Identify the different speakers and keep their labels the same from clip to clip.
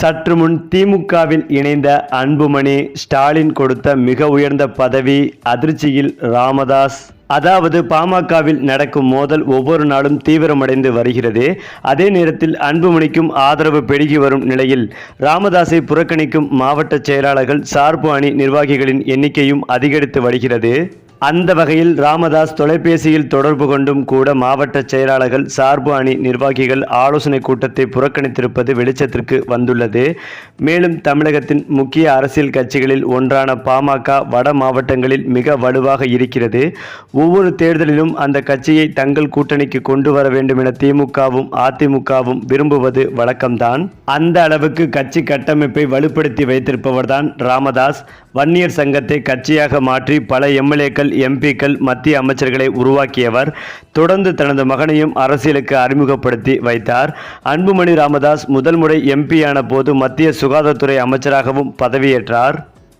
Speaker 1: சற்று முன் திமுகவில் இணைந்த அன்புமணி ஸ்டாலின் கொடுத்த மிக உயர்ந்த பதவி அதிர்ச்சியில் ராமதாஸ். அதாவது பாமகவில் நடக்கும் மோதல் ஒவ்வொரு நாளும் தீவிரமடைந்து வருகிறது. அதே நேரத்தில் அன்புமணிக்கும் ஆதரவு பெருகி வரும் நிலையில் ராமதாஸை புறக்கணிக்கும் மாவட்ட செயலாளர்கள் சார்பு அணி நிர்வாகிகளின் எண்ணிக்கையும் அதிகரித்து வருகிறது. அந்த வகையில் ராமதாஸ் தொலைபேசியில் தொடர்பு கொண்டும் கூட மாவட்ட செயலாளர்கள் சார்பு அணி நிர்வாகிகள் ஆலோசனை கூட்டத்தை புறக்கணித்திருப்பது வெளிச்சத்திற்கு வந்துள்ளது. மேலும் தமிழகத்தின் முக்கிய அரசியல் கட்சிகளில் ஒன்றான பாமக வட மாவட்டங்களில் மிக வலுவாக இருக்கிறது. ஒவ்வொரு தேர்தலிலும் அந்த கட்சியை தங்கள் கூட்டணிக்கு கொண்டு வர வேண்டும் என திமுகவும் அதிமுகவும் விரும்புவது வழக்கம்தான். அந்த அளவுக்கு கட்சி கட்டமைப்பை வலுப்படுத்தி வைத்திருப்பவர்தான் ராமதாஸ். வன்னியர் சங்கத்தை கட்சியாக மாற்றி பல எம்எல்ஏக்கள் எம்பிக்கள் மத்திய அமைச்சர்களை உருவாக்கியவர். தொடர்ந்து தனது மகனையும் அரசியலுக்கு அறிமுகப்படுத்தி வைத்தார். அன்புமணி ராமதாஸ் முதல் முறை எம்பியான போது மத்திய சுகாதாரத்துறை அமைச்சராகவும் பதவியேற்றார்.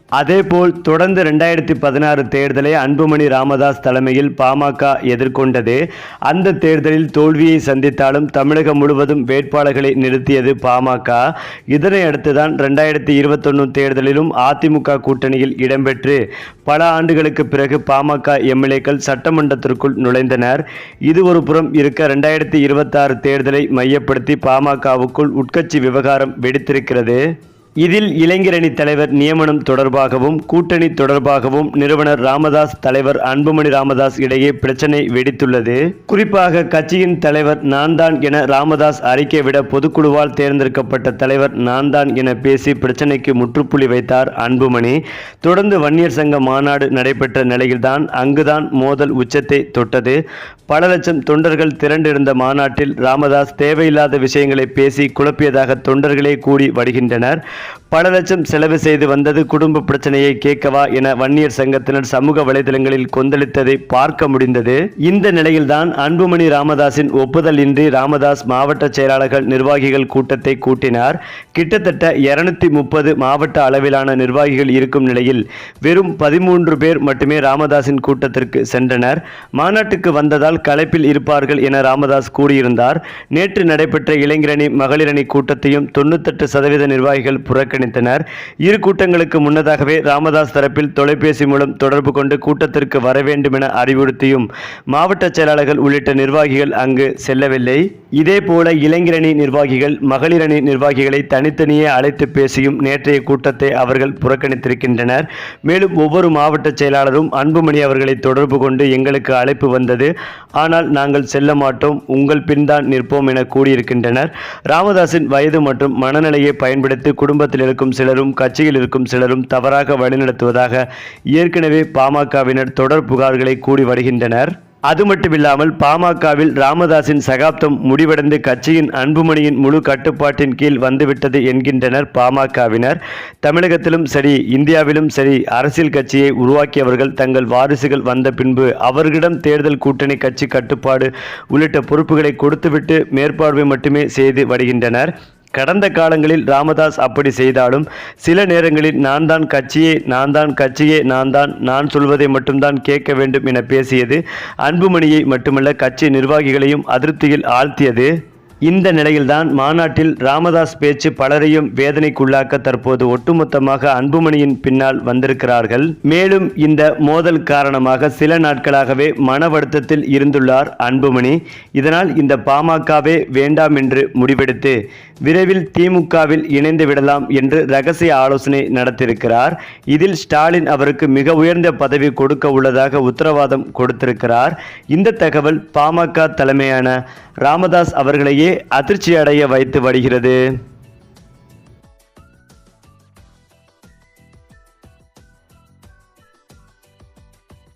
Speaker 1: அதேபோல் தொடர்ந்து ரெண்டாயிரத்தி பதினாறு தேர்தலை அன்புமணி ராமதாஸ் தலைமையில் பாமக எதிர்கொண்டது. அந்த தேர்தலில் தோல்வியை சந்தித்தாலும் தமிழகம் முழுவதும் வேட்பாளர்களை நிறுத்தியது பாமக. இதனை அடுத்துதான் ரெண்டாயிரத்தி இருபத்தொன்னு தேர்தலிலும் அதிமுக கூட்டணியில் இடம்பெற்று பல ஆண்டுகளுக்கு பிறகு பாமக எம்எல்ஏக்கள் சட்டமன்றத்திற்குள் நுழைந்தனர். இது ஒரு புறம் இருக்க ரெண்டாயிரத்தி இருபத்தாறு தேர்தலை மையப்படுத்தி பாமகவுக்குள் உட்கட்சி விவகாரம் வெடித்திருக்கிறது. இதில் இளைஞரணி தலைவர் நியமனம் தொடர்பாகவும் கூட்டணி தொடர்பாகவும் நிறுவனர் ராமதாஸ் தலைவர் அன்புமணி ராமதாஸ் இடையே பிரச்சனை வெடித்துள்ளது. குறிப்பாக கட்சியின் தலைவர் நான்தான் என ராமதாஸ் அறிக்கை விட பொதுக்குழுவால் தேர்ந்தெடுக்கப்பட்ட தலைவர் நான்தான் என பேசி பிரச்சனைக்கு முற்றுப்புள்ளி வைத்தார் அன்புமணி. தொடர்ந்து வன்னியர் சங்க மாநாடு நடைபெற்ற நிலையில்தான் அங்குதான் மோதல் உச்சத்தை தொட்டது. பல லட்சம் தொண்டர்கள் திரண்டிருந்த மாநாட்டில் ராமதாஸ் தேவையில்லாத விஷயங்களை பேசி குழப்பியதாக தொண்டர்களே கூடி வருகின்றனர். பல லட்சம் செலவு செய்து வந்தது குடும்ப பிரச்சனையை கேட்கவா என வன்னியர் சங்கத்தினர் சமூக வலைதளங்களில் கொந்தளித்ததை பார்க்க முடிந்தது. இந்த நிலையில்தான் அன்புமணி ராமதாஸின் ஒப்புதல் இன்றி ராமதாஸ் மாவட்ட செயலாளர்கள் நிர்வாகிகள் கூட்டத்தை கூட்டினார். கிட்டத்தட்ட இருநூத்தி முப்பது மாவட்ட அளவிலான நிர்வாகிகள் இருக்கும் நிலையில் வெறும் பதிமூன்று பேர் மட்டுமே ராமதாஸின் கூட்டத்திற்கு சென்றனர். மாநாட்டுக்கு வந்ததால் களைப்பில் இருப்பார்கள் என ராமதாஸ் கூறியிருந்தார். நேற்று நடைபெற்ற இளைஞரணி மகளிரணி கூட்டத்தையும் தொண்ணூத்தெட்டு சதவீத நிர்வாகிகள் புறக்கணித்தனர். இரு கூட்டங்களுக்கு முன்னதாகவே ராமதாஸ் தரப்பில் தொலைபேசி மூலம் தொடர்பு கொண்டு கூட்டத்திற்கு வர வேண்டும் என அறிவுறுத்தியும் மாவட்ட செயலாளர்கள் உள்ளிட்ட நிர்வாகிகள் அங்கு செல்லவில்லை. இதேபோல இளைஞரணி நிர்வாகிகள் மகளிரணி நிர்வாகிகளை தனித்தனியே அழைத்து பேசியும் நேற்றைய கூட்டத்தை அவர்கள் புறக்கணித்திருக்கின்றனர். மேலும் ஒவ்வொரு மாவட்ட செயலாளரும் அன்புமணி அவர்களை தொடர்பு கொண்டு எங்களுக்கு அழைப்பு வந்தது. ஆனால் நாங்கள் செல்ல மாட்டோம் உங்கள் பின்தான் நிற்போம் என கூறியிருக்கின்றனர். ராமதாஸின் வயது மற்றும் மனநிலையை பயன்படுத்தி குடும்பத்தில் இருக்கும் சிலரும் கட்சியில் இருக்கும் சிலரும் தவறாக வழிநடத்துவதாக ஏற்கனவே பாமகவினர் தொடர் புகார்களை கூடி வருகின்றனர். அது மட்டுமில்லாமல் பாமகவில் ராமதாசின் சகாப்தம் முடிவடைந்து கட்சியின் அன்புமணியின் முழு கட்டுப்பாட்டின் கீழ் வந்துவிட்டது என்கின்றனர் பாமகவினர். தமிழகத்திலும் சரி இந்தியாவிலும் சரி அரசியல் கட்சியை உருவாக்கியவர்கள் தங்கள் வாரிசுகள் வந்த பின்பு அவர்களிடம் தேர்தல் கூட்டணி கட்சி கட்டுப்பாடு உள்ளிட்ட பொறுப்புகளை கொடுத்துவிட்டு மேற்பார்வை மட்டுமே செய்து வருகின்றனர். கடந்த காலங்களில் ராமதாஸ் அப்படி செய்தாலும் சில நேரங்களில் நான் தான் கட்சியே நான் தான் கட்சியே நான் தான் நான் சொல்வதை மட்டும்தான் கேட்க வேண்டும் என பேசியது அன்புமணியை மட்டுமல்ல கட்சி நிர்வாகிகளையும் அதிருப்தியில் ஆழ்த்தியது. இந்த நிலையில்தான் மாநாட்டில் ராமதாஸ் பேச்சு பலரையும் வேதனைக்குள்ளாக்க தற்போது ஒட்டுமொத்தமாக அன்புமணியின் பின்னால் வந்திருக்கிறார்கள். மேலும் இந்த மோதல் காரணமாக சில நாட்களாகவே மன வருத்தத்தில் இருந்துள்ளார் அன்புமணி. இதனால் இந்த பாமகவே வேண்டாம் என்று முடிவெடுத்து விரைவில் திமுகவில் இணைந்து விடலாம் என்று ரகசிய ஆலோசனை நடத்தியிருக்கிறார். இதில் ஸ்டாலின் அவருக்கு மிக உயர்ந்த பதவி கொடுக்க உள்ளதாக உத்தரவாதம் கொடுத்திருக்கிறார். இந்த தகவல் பாமக தலைமையான ராமதாஸ் அவர்களையே அதிர்ச்சி அடைய வைத்து வருகிறது.